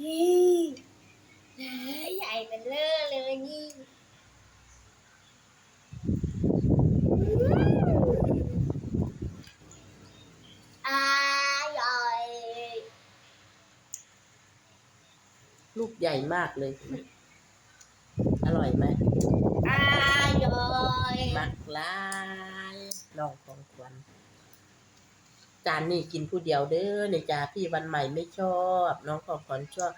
นี่ใหญ่เป็นเลอะเลยนี่อร่อย ลูกใหญ่มากเลย อร่อยไหมอร่อย มักหลายน้องของขวัญ จานนี่กินผู้เดียวเด้อในจ้าพี่วันใหม่ไม่ชอบ น้องของขวัญชอบ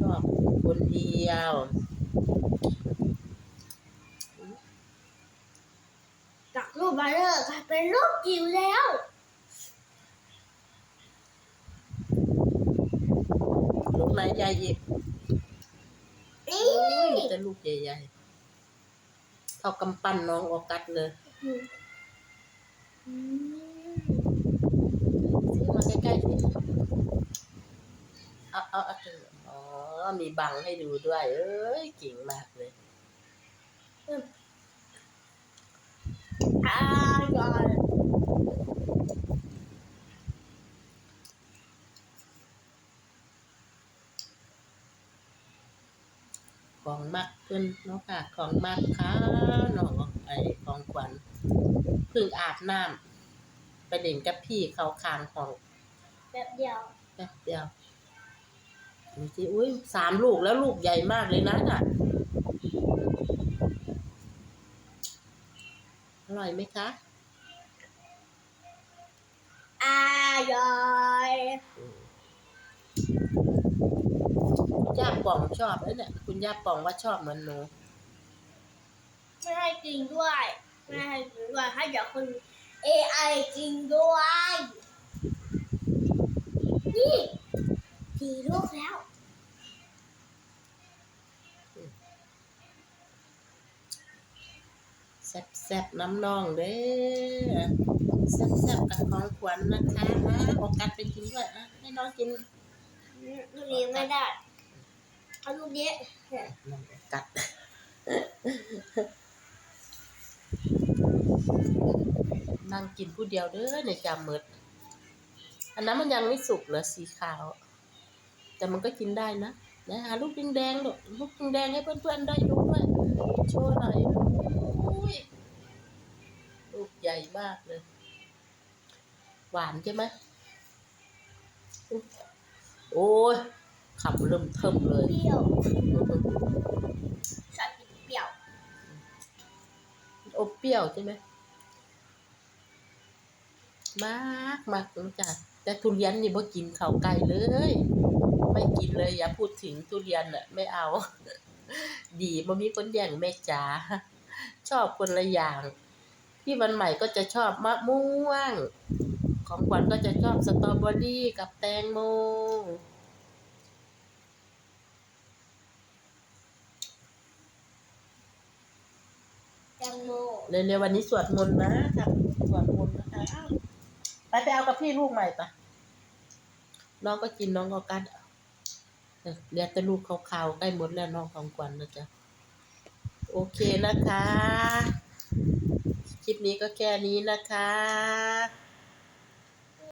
ชอบคนเดียวจากรูปมาเลอร์กลายเป็นรูปจิ๋วแล้วลูกไหนใหญ่อีกนี่มีแต่ลูกใหญ่ๆเท่ากำปั้นน้องออกัสเลยอื มซื้อมาใกล้ๆสิเอาเอาเอาเถอะอ๋อ มีบังให้ดูด้วย เอ้ยเก่งมากเลยอร่อยของมักขึ้นเนาะค่ะ ของมักค่ะเนาะไอของขวัญเพิ่งอาบน้ำ ไปเล่นกับพี่เขาคางของแบบเดียวแป๊บเดียวดูสิอุ้ยสามลูกแล้วลูกใหญ่มากเลยนะน่ะ อร่อยไหมคะ อร่อยคุณย่าป่องชอบแล้วเนี่ยคุณย่าป่องว่าชอบเหมือนหนู ไม่ให้กินด้วย ไม่ให้กินด้วยให้เดี๋ยวคน AI กินด้วย นี่สี่ลูกแล้ว แซ่บๆน้ำนองเด้อแซ่บๆกับของขวัญนะคะโอกัสไปกินด้วยนะให้น้องกินลูกนี้ไม่ได้เอาลูกนี้น้องโอกัส นั่งกินผู้เดียวเด้อในจามมืดอันนั้นมันยังไม่สุกเหรอสีขาว แต่มันก็กินได้นะนะหาลูกแดงๆลูกลูกแดงๆให้เพื่อนๆได้ดูด้วยโชว์หน่อยอุ้ยลูกใหญ่มากเลย หวานใช่ไหมโอ้ยขับเริ่มเทิมเลย เปรี้ยวชอบกินเปรี้ยว อบเปรี้ยวใช่ไหม มากมากรู้จักแต่ทุเรียนนี่บ่กินข้าวไก่เลย ไม่กินเลยอย่าพูดถึงทุเรียนอะไม่เอา ดีบ่มีคนแย่งแม่จ๋าชอบคนละอย่างพี่วันใหม่ก็จะชอบมะม่วง ของขวัญก็จะชอบสตรอเบอรี่กับแตงโมแตงโมเร็วๆวันนี้สวดมนต์นะครับสวดมนต์นะคะอ้าว ไปไปเอากับพี่ลูกใหม่ปะน้องก็กินน้องก็กัดเออเหลือแต่ลูกขาวๆใกล้หมดแล้วน้องของขวัญนะจ๊ะโอเคนะคะ คลิปนี้ก็แค่นี้นะคะ